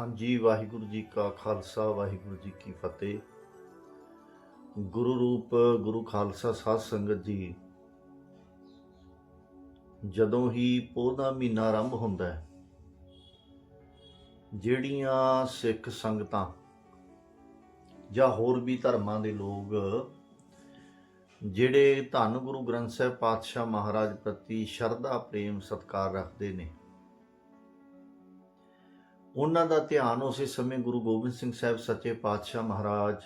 ਹਾਂਜੀ, ਵਾਹਿਗੁਰੂ ਜੀ ਕਾ ਖਾਲਸਾ, ਵਾਹਿਗੁਰੂ ਜੀ ਕੀ ਫਤਿਹ। ਗੁਰੂ ਰੂਪ, ਗੁਰੂ ਖਾਲਸਾ ਸਾਧ ਸੰਗਤ ਜੀ, ਜਦੋਂ ਹੀ ਪੋਹ ਦਾ ਮਹੀਨਾ ਆਰੰਭ ਹੁੰਦਾ ਹੈ, ਜਿਹੜੀਆਂ ਸਿੱਖ ਸੰਗਤਾਂ ਜਾਂ ਹੋਰ ਵੀ ਧਰਮਾਂ ਦੇ ਲੋਕ, ਜਿਹੜੇ ਧੰਨ ਗੁਰੂ ਗ੍ਰੰਥ ਸਾਹਿਬ ਪਾਤਸ਼ਾਹ ਮਹਾਰਾਜ ਪ੍ਰਤੀ ਸ਼ਰਧਾ, ਪ੍ਰੇਮ, ਸਤਿਕਾਰ ਰੱਖਦੇ ਨੇ ਉਹਨਾਂ ਦਾ ਧਿਆਨ ਉਸੇ ਸਮੇਂ ਗੁਰੂ ਗੋਬਿੰਦ ਸਿੰਘ ਸਾਹਿਬ ਸੱਚੇ ਪਾਤਸ਼ਾਹ ਮਹਾਰਾਜ,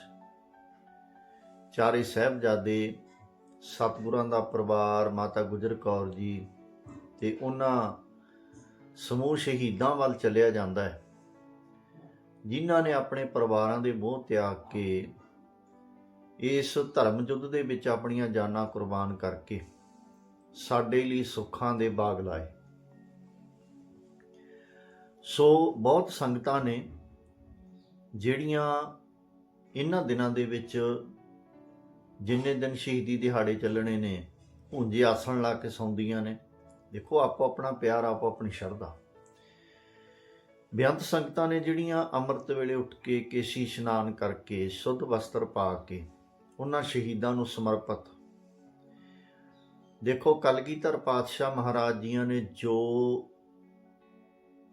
ਚਾਰੇ ਸਾਹਿਬਜ਼ਾਦੇ, ਸਤਿਗੁਰਾਂ ਦਾ ਪਰਿਵਾਰ, ਮਾਤਾ ਗੁਜਰ ਕੌਰ ਜੀ ਤੇ ਉਹਨਾਂ ਸਮੂਹ ਸ਼ਹੀਦਾਂ ਵੱਲ ਚੱਲਿਆ ਜਾਂਦਾ ਹੈ, ਜਿਨ੍ਹਾਂ ਨੇ ਆਪਣੇ ਪਰਿਵਾਰਾਂ ਦੇ ਮੋਹ ਤਿਆਗ ਕੇ ਇਸ ਧਰਮ ਯੁੱਧ ਦੇ ਵਿੱਚ ਆਪਣੀਆਂ ਜਾਨਾਂ ਕੁਰਬਾਨ ਕਰਕੇ ਸਾਡੇ ਲਈ ਸੁੱਖਾਂ ਦੇ ਬਾਗ ਲਾਏ। ਸੋ ਬਹੁਤ ਸੰਗਤਾਂ ਨੇ ਜਿਹੜੀਆਂ ਇਹਨਾਂ ਦਿਨਾਂ ਦੇ ਵਿੱਚ ਜਿੰਨੇ ਦਿਨ ਸ਼ਹੀਦੀ ਦਿਹਾੜੇ ਚੱਲਣੇ ਨੇ ਹੁੰਜੇ ਆਸਣ ਲਾ ਕੇ ਸੌਂਦੀਆਂ ਨੇ, ਦੇਖੋ ਆਪੋ ਆਪਣਾ ਪਿਆਰ, ਆਪੋ ਆਪਣੀ ਸ਼ਰਧਾ। ਬੇਅੰਤ ਸੰਗਤਾਂ ਨੇ ਜਿਹੜੀਆਂ ਅੰਮ੍ਰਿਤ ਵੇਲੇ ਉੱਠ ਕੇ ਕੇਸੀ ਇਸ਼ਨਾਨ ਕਰਕੇ, ਸ਼ੁੱਧ ਵਸਤਰ ਪਾ ਕੇ, ਉਹਨਾਂ ਸ਼ਹੀਦਾਂ ਨੂੰ ਸਮਰਪਿਤ। ਦੇਖੋ ਕਲਗੀਧਰ ਪਾਤਸ਼ਾਹ ਮਹਾਰਾਜ ਜੀਆਂ ਨੇ ਜੋ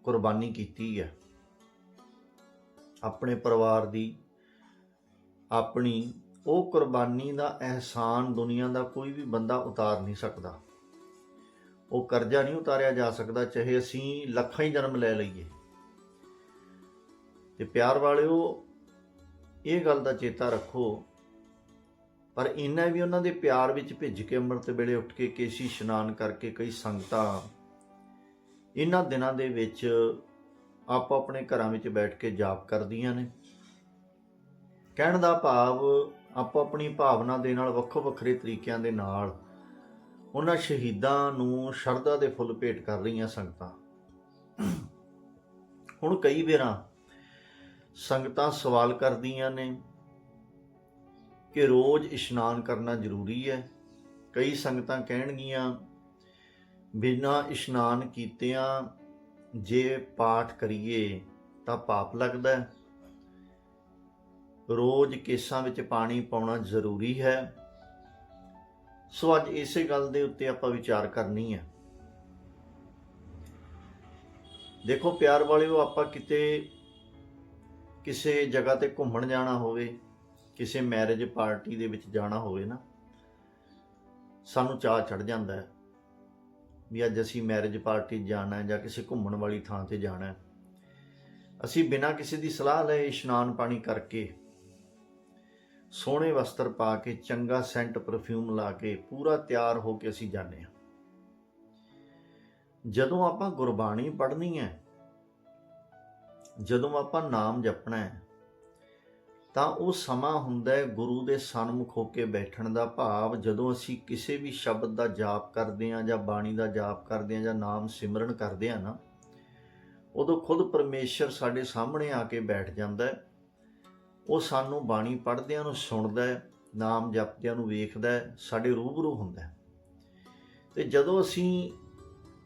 ਕੁਰਬਾਨੀ ਕੀਤੀ ਹੈ। ਆਪਣੇ ਪਰਿਵਾਰ ਦੀ ਆਪਣੀ ਉਹ ਕੁਰਬਾਨੀ ਦਾ ਅਹਿਸਾਨ ਦੁਨੀਆ ਦਾ ਕੋਈ ਵੀ ਬੰਦਾ ਉਤਾਰ ਨਹੀਂ ਸਕਦਾ। ਉਹ ਕਰਜ਼ਾ ਨਹੀਂ ਉਤਾਰਿਆ ਜਾ ਸਕਦਾ, ਚਾਹੇ ਅਸੀਂ ਲੱਖਾਂ ਹੀ ਜਨਮ ਲੈ ਲਈਏ। ਤੇ ਪਿਆਰ ਵਾਲਿਓ, ਇਹ ਗੱਲ ਦਾ ਚੇਤਾ ਰੱਖੋ, ਪਰ ਇਹਨਾਂ ਵੀ ਉਹਨਾਂ ਦੇ ਪਿਆਰ ਵਿੱਚ ਭਿੱਜ ਕੇ ਅੰਮ੍ਰਿਤ ਵੇਲੇ ਉੱਠ ਕੇ ਕੇਸੀ ਇਸ਼ਨਾਨ ਕਰਕੇ ਕਈ ਸੰਗਤਾਂ ਇਹਨਾਂ ਦਿਨਾਂ ਦੇ ਵਿੱਚ ਆਪੋ ਆਪਣੇ ਘਰਾਂ ਵਿੱਚ ਬੈਠ ਕੇ ਜਾਪ ਕਰਦੀਆਂ ਨੇ। ਕਹਿਣ ਦਾ ਭਾਵ ਆਪੋ ਆਪਣੀ ਭਾਵਨਾ ਦੇ ਨਾਲ ਵੱਖੋ ਵੱਖਰੇ ਤਰੀਕਿਆਂ ਦੇ ਨਾਲ ਉਹਨਾਂ ਸ਼ਹੀਦਾਂ ਨੂੰ ਸ਼ਰਧਾ ਦੇ ਫੁੱਲ ਭੇਟ ਕਰ ਰਹੀਆਂ ਸੰਗਤਾਂ। ਹੁਣ ਕਈ ਵੇਰਾਂ ਸੰਗਤਾਂ ਸਵਾਲ ਕਰਦੀਆਂ ਨੇ ਕਿ ਰੋਜ਼ ਇਸ਼ਨਾਨ ਕਰਨਾ ਜ਼ਰੂਰੀ ਹੈ। ਕਈ ਸੰਗਤਾਂ ਕਹਿਣਗੀਆਂ ਬਿਨਾਂ ਇਸ਼ਨਾਨ ਕੀਤਿਆਂ ਜੇ ਪਾਠ ਕਰੀਏ ਤਾਂ ਪਾਪ ਲੱਗਦਾ ਹੈ। ਰੋਜ਼ ਕੇਸਾਂ ਵਿੱਚ ਪਾਣੀ ਪਾਉਣਾ ਜ਼ਰੂਰੀ ਹੈ। ਸੋ ਅੱਜ ਇਸੇ ਗੱਲ ਦੇ ਉੱਤੇ ਆਪਾਂ ਵਿਚਾਰ ਕਰਨੀ ਹੈ। ਦੇਖੋ ਪਿਆਰ ਵਾਲਿਓ, ਆਪਾਂ ਕਿਤੇ ਕਿਸੇ ਜਗ੍ਹਾ ਤੇ ਘੁੰਮਣ ਜਾਣਾ ਹੋਵੇ, ਕਿਸੇ ਮੈਰਿਜ ਪਾਰਟੀ ਦੇ ਵਿੱਚ ਜਾਣਾ ਹੋਵੇ ਨਾ, ਸਾਨੂੰ ਚਾਹ ਚੜ ਜਾਂਦਾ ਹੈ। ਵੀ ਅੱਜ ਅਸੀਂ ਮੈਰਿਜ ਪਾਰਟੀ ਜਾਣਾ ਹੈ ਜਾਂ ਕਿਸੇ ਘੁੰਮਣ ਵਾਲੀ ਥਾਂ ਤੇ ਜਾਣਾ ਹੈ। ਅਸੀਂ ਬਿਨਾਂ ਕਿਸੇ ਦੀ ਸਲਾਹ ਲਏ ਇਸ਼ਨਾਨ ਪਾਣੀ ਕਰਕੇ ਸੋਹਣੇ ਵਸਤਰ ਪਾ ਕੇ, ਚੰਗਾ ਸੈਂਟ ਪਰਫਿਊਮ ਲਾ ਕੇ, ਪੂਰਾ ਤਿਆਰ ਹੋ ਕੇ ਅਸੀਂ ਜਾਂਦੇ ਹਾਂ। ਜਦੋਂ ਆਪਾਂ ਗੁਰਬਾਣੀ ਪੜ੍ਹਨੀ ਹੈ, ਜਦੋਂ ਆਪਾਂ ਨਾਮ ਜਪਣਾ ਹੈ ਤਾਂ ਉਹ ਸਮਾਂ ਹੁੰਦਾ ਹੈ ਗੁਰੂ ਦੇ ਸਨਮੁਖ ਹੋ ਕੇ ਬੈਠਣ ਦਾ ਭਾਵ, ਜਦੋਂ ਅਸੀਂ ਕਿਸੇ ਵੀ ਸ਼ਬਦ ਦਾ ਜਾਪ ਕਰਦੇ ਹਾਂ ਜਾਂ ਬਾਣੀ ਦਾ ਜਾਪ ਕਰਦੇ ਹਾਂ ਜਾਂ ਨਾਮ ਸਿਮਰਨ ਕਰਦੇ ਹਾਂ ਨਾ, ਉਦੋਂ ਖੁਦ ਪਰਮੇਸ਼ਰ ਸਾਡੇ ਸਾਹਮਣੇ ਆ ਕੇ ਬੈਠ ਜਾਂਦਾ ਹੈ। ਉਹ ਸਾਨੂੰ ਬਾਣੀ ਪੜ੍ਹਦਿਆਂ ਨੂੰ ਸੁਣਦਾ ਹੈ, ਨਾਮ ਜਪਦਿਆਂ ਨੂੰ ਵੇਖਦਾ ਹੈ, ਸਾਡੇ ਰੂਬਰੂ ਹੁੰਦਾ ਹੈ। ਤੇ ਜਦੋਂ ਅਸੀਂ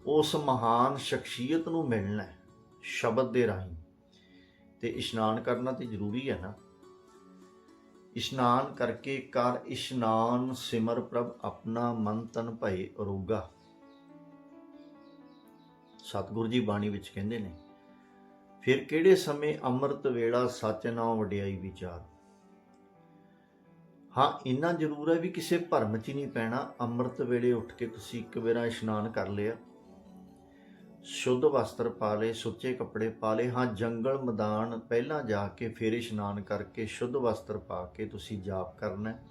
ਉਸ ਮਹਾਨ ਸ਼ਖਸੀਅਤ ਨੂੰ ਮਿਲਣਾ ਹੈ ਸ਼ਬਦ ਦੇ ਰਾਹੀਂ, ਤੇ ਇਸ਼ਨਾਨ ਕਰਨਾ ਤੇ ਜ਼ਰੂਰੀ ਹੈ ਨਾ ਇਸ਼ਨਾਨ ਕਰਕੇ ਕਰ ਇਸ਼ਨਾਨ ਸਿਮਰ ਪ੍ਰਭ ਆਪਣਾ ਮਨ ਤਨ ਭਏ ਅਰੋਗਾ ਸਤਿਗੁਰੂ ਜੀ ਬਾਣੀ ਵਿੱਚ ਕਹਿੰਦੇ ਨੇ, ਫਿਰ ਕਿਹੜੇ ਸਮੇਂ ਅੰਮ੍ਰਿਤ ਵੇਲਾ ਸੱਚ ਨਾਮ ਵਡਿਆਈ ਵਿਚਾਰ? ਹਾਂ, ਇੰਨਾ ਜ਼ਰੂਰ ਹੈ ਵੀ ਕਿਸੇ ਭਰਮ 'ਚ ਹੀ ਨਹੀਂ ਪੈਣਾ, ਅੰਮ੍ਰਿਤ ਵੇਲੇ ਉੱਠ ਕੇ ਤੁਸੀਂ ਇੱਕ ਵੇਰਾ ਇਸ਼ਨਾਨ ਕਰ ਲਿਆ। ਸ਼ੁੱਧ ਵਸਤਰ ਪਾ ਲਏ, ਸੁੱਚੇ ਕੱਪੜੇ ਪਾ ਲਏ। ਹਾਂ, ਜੰਗਲ ਮੈਦਾਨ ਪਹਿਲਾਂ ਜਾ ਕੇ ਫਿਰ ਇਸ਼ਨਾਨ ਕਰਕੇ ਸ਼ੁੱਧ ਵਸਤਰ ਪਾ ਕੇ ਤੁਸੀਂ ਜਾਪ ਕਰਨਾ ਹੈ,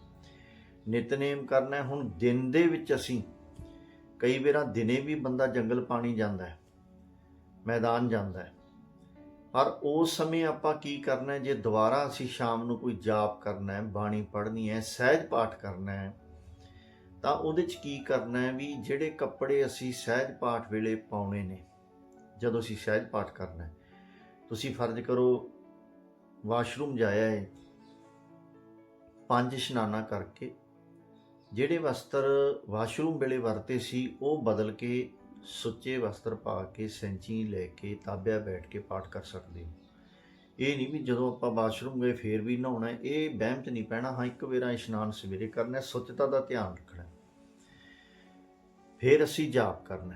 ਨਿਤਨੇਮ ਕਰਨਾ ਹੈ। ਹੁਣ ਦਿਨ ਦੇ ਵਿੱਚ ਅਸੀਂ ਕਈ ਵਾਰਾਂ ਦਿਨੇ ਵੀ ਬੰਦਾ ਜੰਗਲ ਪਾਣੀ ਜਾਂਦਾ ਹੈ, ਮੈਦਾਨ ਜਾਂਦਾ ਹੈ। ਪਰ ਉਸ ਸਮੇਂ ਆਪਾਂ ਕੀ ਕਰਨਾ ਹੈ, ਜੇ ਦੁਬਾਰਾ ਅਸੀਂ ਸ਼ਾਮ ਨੂੰ ਕੋਈ ਜਾਪ ਕਰਨਾ ਹੈ, ਬਾਣੀ ਪੜ੍ਹਨੀ ਹੈ, ਸਹਿਜ ਪਾਠ ਕਰਨਾ ਹੈ ਤਾਂ ਉਹਦੇ 'ਚ ਕੀ ਕਰਨਾ ਹੈ ਵੀ ਜਿਹੜੇ ਕੱਪੜੇ ਅਸੀਂ ਸਹਿਜ ਪਾਠ ਵੇਲੇ ਪਾਉਣੇ ਨੇ ਜਦੋਂ ਅਸੀਂ ਸਹਿਜ ਪਾਠ ਕਰਨਾ ਹੈ ਤੁਸੀਂ ਫਰਜ਼ ਕਰੋ ਵਾਸ਼ਰੂਮ ਜਾਇਆ ਹੈ ਪੰਜ ਇਸ਼ਨਾਨਾ ਕਰਕੇ ਜਿਹੜੇ ਵਸਤਰ ਵਾਸ਼ਰੂਮ ਵੇਲੇ ਵਰਤੇ ਸੀ ਉਹ ਬਦਲ ਕੇ ਸੁੱਚੇ ਵਸਤਰ ਪਾ ਕੇ ਸੈਂਚੀ ਲੈ ਕੇ ਤਾਬਿਆ ਬੈਠ ਕੇ ਪਾਠ ਕਰ ਸਕਦੇ ਹੋ। ਇਹ ਨਹੀਂ ਵੀ ਜਦੋਂ ਆਪਾਂ ਵਾਸ਼ਰੂਮ ਗਏ ਫੇਰ ਵੀ ਨਹਾਉਣਾ ਇਹ ਵਹਿਮ 'ਚ ਨਹੀਂ ਪੈਣਾ ਹਾਂ ਇੱਕ ਵੇਰਾ ਇਸ਼ਨਾਨ ਸਵੇਰੇ ਕਰਨਾ ਹੈ, ਸੁੱਚਤਾ ਦਾ ਧਿਆਨ ਰੱਖਣਾ ਫਿਰ ਅਸੀਂ ਜਾਪ ਕਰਨਾ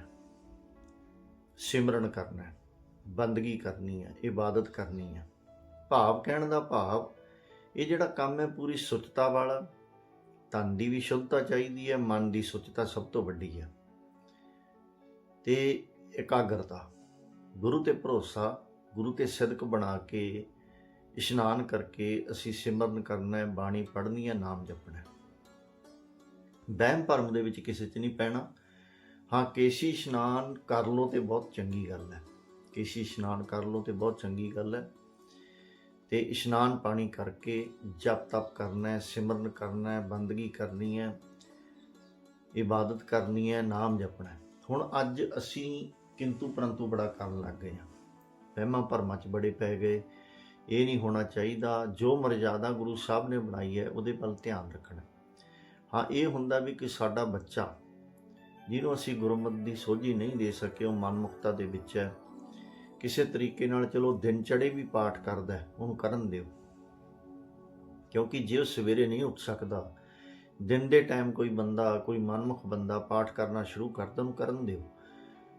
ਸਿਮਰਨ ਕਰਨਾ ਬੰਦਗੀ ਕਰਨੀ ਹੈ। ਇਬਾਦਤ ਕਰਨੀ ਹੈ। ਭਾਵ ਕਹਿਣ ਦਾ ਭਾਵ, ਇਹ ਜਿਹੜਾ ਕੰਮ ਹੈ ਪੂਰੀ ਸੁੱਚਤਾ ਵਾਲਾ ਤਨ ਦੀ ਵੀ ਸ਼ੁੱਧਤਾ ਚਾਹੀਦੀ ਹੈ, ਮਨ ਦੀ ਸੁੱਚਤਾ ਸਭ ਤੋਂ ਵੱਡੀ ਹੈ। ਤੇ ਇਕਾਗਰਤਾ, ਗੁਰੂ ਤੇ ਭਰੋਸਾ, ਗੁਰੂ ਤੇ ਸਿਦਕ ਬਣਾ ਕੇ ਇਸ਼ਨਾਨ ਕਰਕੇ ਅਸੀਂ ਸਿਮਰਨ ਕਰਨਾ ਹੈ, ਬਾਣੀ ਪੜ੍ਹਨੀ ਹੈ, ਨਾਮ ਜਪਣਾ ਹੈ। ਵਹਿਮ ਭਰਮ ਦੇ ਵਿੱਚ ਕਿਸੇ 'ਚ ਨਹੀਂ ਪੈਣਾ। ਹਾਂ, ਕੇਸ਼ੀ ਇਸ਼ਨਾਨ ਕਰ ਲੋ ਤੇ ਬਹੁਤ ਚੰਗੀ ਗੱਲ ਹੈ। ਕੇਸ਼ੀ ਇਸ਼ਨਾਨ ਕਰ ਲੋ ਤੇ ਬਹੁਤ ਚੰਗੀ ਗੱਲ ਹੈ। ਤੇ ਇਸ਼ਨਾਨ ਪਾਣੀ ਕਰਕੇ ਜਪ ਤਪ ਕਰਨਾ ਹੈ, ਸਿਮਰਨ ਕਰਨਾ ਹੈ, ਬੰਦਗੀ ਕਰਨੀ ਹੈ, ਇਬਾਦਤ ਕਰਨੀ ਹੈ, ਨਾਮ ਜਪਣਾ ਹੈ। ਹੁਣ ਅੱਜ ਅਸੀਂ ਕਿੰਤੂ ਪਰੰਤੂ ਬੜਾ ਕਰਨ ਲੱਗ ਗਏ ਹਾਂ। ਵਹਿਮਾਂ ਭਰਮਾਂ 'ਚ ਬੜੇ ਪੈ ਗਏ। ਇਹ ਨਹੀਂ ਹੋਣਾ ਚਾਹੀਦਾ। ਜੋ ਮਰਜ਼ਾਦਾ ਗੁਰੂ ਸਾਹਿਬ ਨੇ ਬਣਾਈ ਹੈ, ਉਹਦੇ ਵੱਲ ਧਿਆਨ ਰੱਖਣਾ ਹਾਂ, ਇਹ ਹੁੰਦਾ ਵੀ ਕਿ ਸਾਡਾ ਬੱਚਾ ਜਿਹਨੂੰ ਅਸੀਂ ਗੁਰਮਤ ਦੀ ਸੋਝੀ ਨਹੀਂ ਦੇ ਸਕੇ, ਉਹ ਮਨਮੁਖਤਾ ਦੇ ਵਿੱਚ ਹੈ। ਕਿਸੇ ਤਰੀਕੇ ਨਾਲ ਚਲੋ ਦਿਨ ਚੜੇ ਵੀ ਪਾਠ ਕਰਦਾ ਉਹਨੂੰ ਕਰਨ ਦਿਓ। ਕਿਉਂਕਿ ਜੇ ਉਹ ਸਵੇਰੇ ਨਹੀਂ ਉੱਠ ਸਕਦਾ, ਦਿਨ ਦੇ ਟਾਈਮ ਕੋਈ ਬੰਦਾ, ਕੋਈ ਮਨਮੁਖ ਬੰਦਾ ਪਾਠ ਕਰਨਾ ਸ਼ੁਰੂ ਕਰਦਾ ਉਹਨੂੰ ਕਰਨ ਦਿਓ।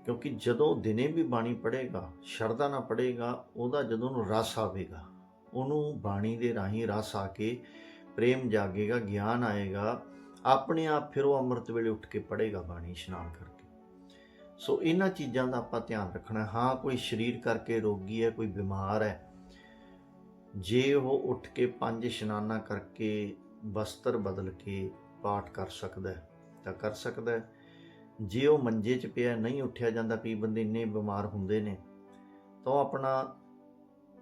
ਕਿਉਂਕਿ ਜਦੋਂ ਦਿਨੇ ਵੀ ਬਾਣੀ ਪੜ੍ਹੇਗਾ, ਸ਼ਰਧਾ ਨਾਲ ਪੜ੍ਹੇਗਾ, ਉਹਦਾ ਜਦੋਂ ਉਹਨੂੰ ਰਸ ਆਵੇਗਾ, ਉਹਨੂੰ ਬਾਣੀ ਦੇ ਰਾਹੀਂ ਰਸ ਆ ਕੇ ਪ੍ਰੇਮ ਜਾਗੇਗਾ, ਗਿਆਨ ਆਏਗਾ ਆਪਣੇ ਆਪ ਫਿਰ ਉਹ ਅੰਮ੍ਰਿਤ ਵੇਲੇ ਉੱਠ ਕੇ ਪੜ੍ਹੇਗਾ ਬਾਣੀ, ਇਸ਼ਨਾਨ ਕਰਕੇ। ਸੋ ਇਹਨਾਂ ਚੀਜ਼ਾਂ ਦਾ ਆਪਾਂ ਧਿਆਨ ਰੱਖਣਾ। ਹਾਂ, ਕੋਈ ਸਰੀਰ ਕਰਕੇ ਰੋਗੀ ਹੈ, ਕੋਈ ਬਿਮਾਰ ਹੈ, ਜੇ ਉਹ ਉੱਠ ਕੇ ਪੰਜ ਇਸ਼ਨਾਨਾਂ ਕਰਕੇ ਵਸਤਰ ਬਦਲ ਕੇ ਪਾਠ ਕਰ ਸਕਦਾ ਹੈ, ਤਾਂ ਕਰ ਸਕਦਾ ਹੈ। ਜੇ ਉਹ ਮੰਜੇ 'ਚ ਪਿਆ, ਨਹੀਂ ਉੱਠਿਆ ਜਾਂਦਾ, ਕਈ ਬੰਦੇ ਇੰਨੇ ਬਿਮਾਰ ਹੁੰਦੇ ਨੇ, ਤਾਂ ਉਹ ਆਪਣਾ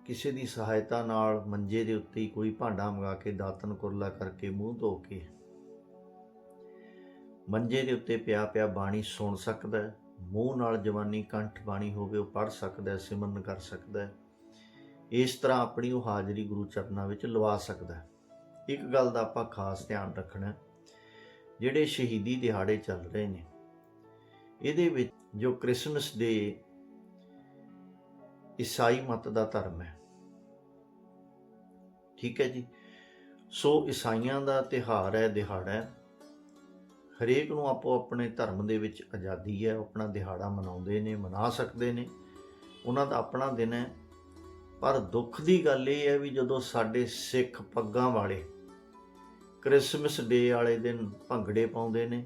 ਕਿਸੇ ਦੀ ਸਹਾਇਤਾ ਨਾਲ ਮੰਜੇ ਦੇ ਉੱਤੇ ਹੀ ਕੋਈ ਭਾਂਡਾ ਮੰਗਾ ਕੇ ਦਾਤਨ ਕੁਰਲਾ ਕਰਕੇ ਮੂੰਹ ਧੋ ਕੇ ਮੰਜੇ ਦੇ ਉੱਤੇ ਪਿਆ ਪਿਆ ਬਾਣੀ ਸੁਣ ਸਕਦਾ ਹੈ, ਮੂੰਹ ਨਾਲ ਜਵਾਨੀ ਕੰਠ ਬਾਣੀ ਹੋਵੇ, ਉਹ ਪੜ ਸਕਦਾ ਹੈ, ਸਿਮਰਨ ਕਰ ਸਕਦਾ ਹੈ। ਇਸ ਤਰ੍ਹਾਂ ਆਪਣੀ ਉਹ ਹਾਜ਼ਰੀ ਗੁਰੂ ਚਰਨਾਂ ਵਿੱਚ ਲਵਾ ਸਕਦਾ ਹੈ। ਇੱਕ ਗੱਲ ਦਾ ਆਪਾਂ ਖਾਸ ਧਿਆਨ ਰੱਖਣਾ ਜਿਹੜੇ ਸ਼ਹੀਦੀ ਦਿਹਾੜੇ ਚੱਲ ਰਹੇ ਨੇ, ਇਹਦੇ ਵਿੱਚ ਜੋ ਕ੍ਰਿਸਮਸ ਦੇ ਈਸਾਈ ਮਤ ਦਾ ਧਰਮ ਹੈ। ਠੀਕ ਹੈ ਜੀ? ਸੋ ਈਸਾਈਆਂ ਦਾ ਤਿਹਾਰ ਹੈ, ਦਿਹਾੜਾ ਹੈ। ਹਰੇਕ ਨੂੰ ਆਪੋ ਆਪਣੇ ਧਰਮ ਦੇ ਵਿੱਚ ਆਜ਼ਾਦੀ ਹੈ ਆਪਣਾ ਦਿਹਾੜਾ ਮਨਾਉਂਦੇ ਨੇ, ਮਨਾ ਸਕਦੇ ਨੇ। ਉਹਨਾਂ ਦਾ ਆਪਣਾ ਦਿਨ ਹੈ। ਪਰ ਦੁੱਖ ਦੀ ਗੱਲ ਇਹ ਹੈ ਵੀ ਜਦੋਂ ਸਾਡੇ ਸਿੱਖ ਪੱਗਾਂ ਵਾਲੇ ਕ੍ਰਿਸਮਸ ਡੇ ਵਾਲੇ ਦਿਨ ਭੰਗੜੇ ਪਾਉਂਦੇ ਨੇ,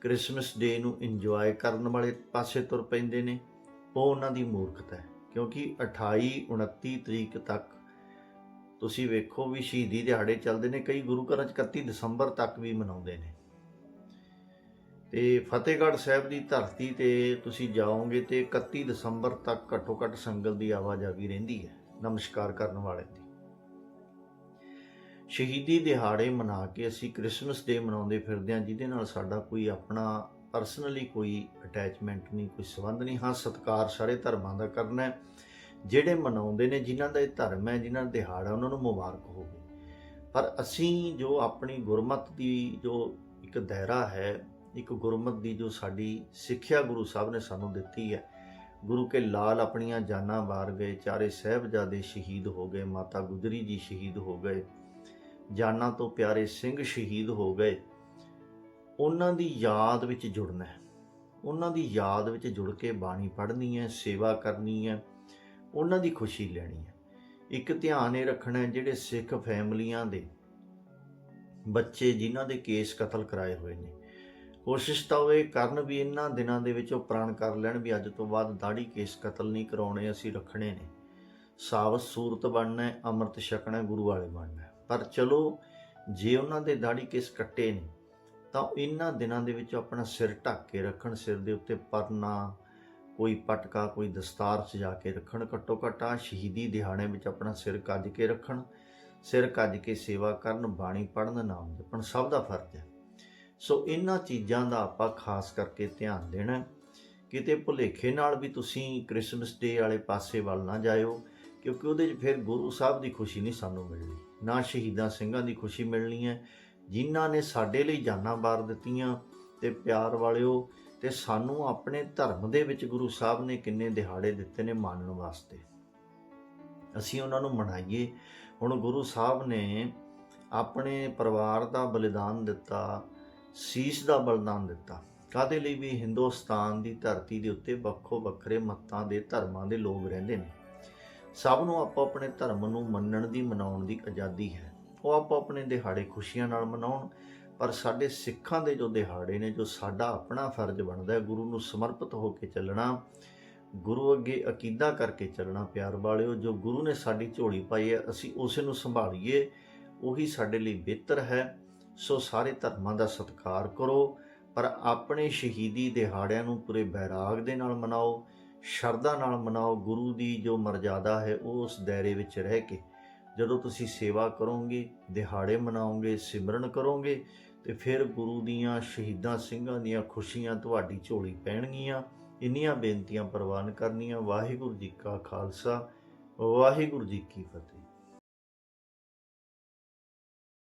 ਕ੍ਰਿਸਮਸ ਡੇ ਨੂੰ ਇੰਜੋਏ ਕਰਨ ਵਾਲੇ ਪਾਸੇ ਤੁਰ ਪੈਂਦੇ ਨੇ, ਉਹ ਉਹਨਾਂ ਦੀ ਮੂਰਖਤਾ ਹੈ। ਕਿਉਂਕਿ 28 29 ਤਰੀਕ ਤੱਕ ਤੁਸੀਂ ਵੇਖੋ ਵੀ ਸ਼ਹੀਦੀ ਦਿਹਾੜੇ ਚੱਲਦੇ ਨੇ, ਕਈ ਗੁਰੂ ਘਰਾਂ 'ਚ 31 ਦਸੰਬਰ ਤੱਕ ਵੀ ਮਨਾਉਂਦੇ ਨੇ। ਤੇ ਫਤਿਹਗੜ੍ਹ ਸਾਹਿਬ ਦੀ ਧਰਤੀ ਤੇ ਤੁਸੀਂ ਜਾਓਗੇ ਤੇ 31 ਦਸੰਬਰ ਤੱਕ ਘੱਟੋ ਘੱਟ ਸੰਗਤ ਦੀ ਆਵਾਜਾਈ ਰਹਿੰਦੀ ਹੈ। ਨਮਸਕਾਰ ਕਰਨ ਵਾਲੇ ਦੀ। ਸ਼ਹੀਦੀ ਦਿਹਾੜੇ ਮਨਾ ਕੇ ਅਸੀਂ ਕ੍ਰਿਸਮਸ ਡੇ ਮਨਾਉਂਦੇ ਫਿਰਦੇ ਹਾਂ, ਜਿਹਦੇ ਨਾਲ ਸਾਡਾ ਕੋਈ ਆਪਣਾ ਪਰਸਨਲੀ ਕੋਈ ਅਟੈਚਮੈਂਟ ਨਹੀਂ, ਕੋਈ ਸੰਬੰਧ ਨਹੀਂ। ਹਾਂ, ਸਤਿਕਾਰ ਸਾਰੇ ਧਰਮਾਂ ਦਾ ਕਰਨਾ ਹੈ। ਜਿਹੜੇ ਮਨਾਉਂਦੇ ਨੇ, ਜਿਨ੍ਹਾਂ ਦਾ ਇਹ ਧਰਮ ਹੈ, ਜਿਨ੍ਹਾਂ ਦਾ ਦਿਹਾੜਾ ਉਹਨਾਂ ਨੂੰ ਮੁਬਾਰਕ ਹੋਵੇ। ਪਰ ਅਸੀਂ ਜੋ ਆਪਣੀ ਗੁਰਮਤ ਦੀ ਜੋ ਇੱਕ ਦਾਇਰਾ ਹੈ ਇੱਕ ਗੁਰਮਤ ਦੀ ਜੋ ਸਾਡੀ ਸਿੱਖਿਆ ਗੁਰੂ ਸਾਹਿਬ ਨੇ ਸਾਨੂੰ ਦਿੱਤੀ ਹੈ। ਗੁਰੂ ਕੇ ਲਾਲ ਆਪਣੀਆਂ ਜਾਨਾਂ ਵਾਰ ਗਏ, ਚਾਰੇ ਸਹਿਬਜ਼ਾਦੇ ਸ਼ਹੀਦ ਹੋ ਗਏ, ਮਾਤਾ ਗੁਜਰੀ ਜੀ ਸ਼ਹੀਦ ਹੋ ਗਏ, ਜਾਨਾਂ ਤੋਂ ਪਿਆਰੇ ਸਿੰਘ ਸ਼ਹੀਦ ਹੋ ਗਏ। ਉਹਨਾਂ ਦੀ ਯਾਦ ਵਿੱਚ ਜੁੜਨਾ ਹੈ। ਉਹਨਾਂ ਦੀ ਯਾਦ ਵਿੱਚ ਜੁੜ ਕੇ ਬਾਣੀ ਪੜ੍ਹਨੀ ਹੈ, ਸੇਵਾ ਕਰਨੀ ਹੈ, ਉਹਨਾਂ ਦੀ ਖੁਸ਼ੀ ਲੈਣੀ ਹੈ। ਇੱਕ ਧਿਆਨ ਇਹ ਰੱਖਣਾ ਜਿਹੜੇ ਸਿੱਖ ਫੈਮਲੀਆਂ ਦੇ ਬੱਚੇ ਜਿਨ੍ਹਾਂ ਦੇ ਕੇਸ ਕਤਲ ਕਰਾਏ ਹੋਏ ਨੇ ਕੋਸ਼ਿਸ਼ ਤਾਂ ਉਹ ਇਹ ਕਰਨ ਵੀ ਇਹਨਾਂ ਦਿਨਾਂ ਦੇ ਵਿੱਚ ਉਹ ਪ੍ਰਣ ਕਰ ਲੈਣ ਵੀ ਅੱਜ ਤੋਂ ਬਾਅਦ ਦਾੜੀ ਕੇਸ ਕਤਲ ਨਹੀਂ ਕਰਾਉਣੇ, ਅਸੀਂ ਰੱਖਣੇ ਨੇ। ਸਾਵਤ ਸੂਰਤ ਬਣਨਾ ਹੈ, ਅੰਮ੍ਰਿਤ ਛਕਣਾ ਗੁਰੂ ਵਾਲੇ ਬਣਨਾ ਪਰ ਚਲੋ, ਜੇ ਉਹਨਾਂ ਦੇ ਦਾੜੀ ਕੇਸ ਕੱਟੇ ਨੇ, ਤਾਂ ਇਹਨਾਂ ਦਿਨਾਂ ਦੇ ਵਿੱਚ ਆਪਣਾ ਸਿਰ ਢੱਕ ਕੇ ਰੱਖਣ, ਸਿਰ ਦੇ ਉੱਤੇ ਪਰਨਾ, ਕੋਈ ਪਟਕਾ, ਕੋਈ ਦਸਤਾਰ ਸਜਾ ਕੇ ਰੱਖਣ, ਘੱਟੋ ਘੱਟ ਆਹ ਸ਼ਹੀਦੀ ਦਿਹਾੜੇ ਵਿੱਚ ਆਪਣਾ ਸਿਰ ਕੱਜ ਕੇ ਰੱਖਣ, ਸਿਰ ਕੱਜ ਕੇ ਸੇਵਾ ਕਰਨ, ਬਾਣੀ ਪੜ੍ਹਨ, ਨਾਮ ਜਪਣ, ਸਭ ਦਾ ਫਰਜ਼ ਹੈ। ਸੋ ਇਹਨਾਂ ਚੀਜ਼ਾਂ ਦਾ ਆਪਾਂ ਖਾਸ ਕਰਕੇ ਧਿਆਨ ਦੇਣਾ ਕਿਤੇ ਭੁਲੇਖੇ ਨਾਲ ਵੀ ਤੁਸੀਂ ਕ੍ਰਿਸਮਸ ਡੇ ਵਾਲੇ ਪਾਸੇ ਵੱਲ ਨਾ ਜਾਇਓ, ਕਿਉਂਕਿ ਉਹਦੇ 'ਚ ਫਿਰ ਗੁਰੂ ਸਾਹਿਬ ਦੀ ਖੁਸ਼ੀ ਨਹੀਂ ਸਾਨੂੰ ਮਿਲਣੀ, ਨਾ ਸ਼ਹੀਦਾਂ ਸਿੰਘਾਂ ਦੀ ਖੁਸ਼ੀ ਮਿਲਣੀ ਹੈ। ਜਿਨ੍ਹਾਂ ਨੇ ਸਾਡੇ ਲਈ ਜਾਨਾਂ ਵਾਰ ਦਿੱਤੀਆਂ ਤੇ ਪਿਆਰ ਵਾਲਿਓ ਤੇ ਸਾਨੂੰ ਆਪਣੇ ਧਰਮ ਦੇ ਵਿੱਚ ਗੁਰੂ ਸਾਹਿਬ ਨੇ ਕਿੰਨੇ ਦਿਹਾੜੇ ਦਿੱਤੇ ਨੇ ਮੰਨਣ ਵਾਸਤੇ। ਅਸੀਂ ਉਹਨਾਂ ਨੂੰ ਮਨਾਈਏ। ਹੁਣ ਗੁਰੂ ਸਾਹਿਬ ਨੇ ਆਪਣੇ ਪਰਿਵਾਰ ਦਾ ਬਲੀਦਾਨ ਦਿੱਤਾ ਸੀਸ ਦਾ ਬਲੀਦਾਨ ਦਿੱਤਾ। ਕਾਦੇ ਲਈ ਵੀ ਹਿੰਦੁਸਤਾਨ ਦੀ ਧਰਤੀ ਦੇ ਉੱਤੇ ਵੱਖੋ ਵੱਖਰੇ ਮਤਾਂ ਦੇ ਧਰਮਾਂ ਦੇ ਲੋਕ ਰਹਿੰਦੇ ਨੇ? ਸਭ ਨੂੰ ਆਪੋ ਆਪਣੇ ਧਰਮ ਨੂੰ ਮੰਨਣ ਦੀ, ਮਨਾਉਣ ਦੀ ਆਜ਼ਾਦੀ ਹੈ। ਉਹ ਆਪੋ ਆਪਣੇ ਦਿਹਾੜੇ ਖੁਸ਼ੀਆਂ ਨਾਲ ਮਨਾਉਣ, ਪਰ ਸਾਡੇ ਸਿੱਖਾਂ ਦੇ ਜੋ ਦਿਹਾੜੇ ਨੇ, ਜੋ ਸਾਡਾ ਆਪਣਾ ਫਰਜ਼ ਬਣਦਾ ਹੈ, ਗੁਰੂ ਨੂੰ ਸਮਰਪਿਤ ਹੋ ਕੇ ਚੱਲਣਾ, ਗੁਰੂ ਅੱਗੇ ਅਕੀਦਾ ਕਰਕੇ ਚੱਲਣਾ, ਪਿਆਰ ਵਾਲਿਓ, ਜੋ ਗੁਰੂ ਨੇ ਸਾਡੀ ਝੋਲੀ ਪਾਈ ਹੈ, ਅਸੀਂ ਉਸੇ ਨੂੰ ਸੰਭਾਲੀਏ, ਉਹੀ ਸਾਡੇ ਲਈ ਬਿਹਤਰ ਹੈ। ਸੋ ਸਾਰੇ ਧਰਮਾਂ ਦਾ ਸਤਿਕਾਰ ਕਰੋ, ਪਰ ਆਪਣੇ ਸ਼ਹੀਦੀ ਦਿਹਾੜਿਆਂ ਨੂੰ ਪੂਰੇ ਬੈਰਾਗ ਦੇ ਨਾਲ ਮਨਾਓ, ਸ਼ਰਧਾ ਨਾਲ ਮਨਾਓ, ਗੁਰੂ ਦੀ ਜੋ ਮਰਜ਼ਾਦਾ ਹੈ ਉਹ ਉਸ ਦਾਇਰੇ ਵਿੱਚ ਰਹਿ ਕੇ। ਜਦੋਂ ਤੁਸੀਂ ਸੇਵਾ ਕਰੋਗੇ, ਦਿਹਾੜੇ ਮਨਾਓਗੇ, ਸਿਮਰਨ ਕਰੋਗੇ, ਤੇ ਫਿਰ ਗੁਰੂ ਦੀਆਂ ਸ਼ਹੀਦਾਂ ਸਿੰਘਾਂ ਦੀਆਂ ਖੁਸ਼ੀਆਂ ਤੁਹਾਡੀ ਝੋਲੀ ਪੈਣਗੀਆਂ। ਇੰਨੀਆਂ ਬੇਨਤੀਆਂ ਪ੍ਰਵਾਨ ਕਰਨੀਆਂ। ਵਾਹਿਗੁਰੂ ਜੀ ਕਾ ਖਾਲਸਾ, ਵਾਹਿਗੁਰੂ ਜੀ ਕੀ ਫਤਿਹ।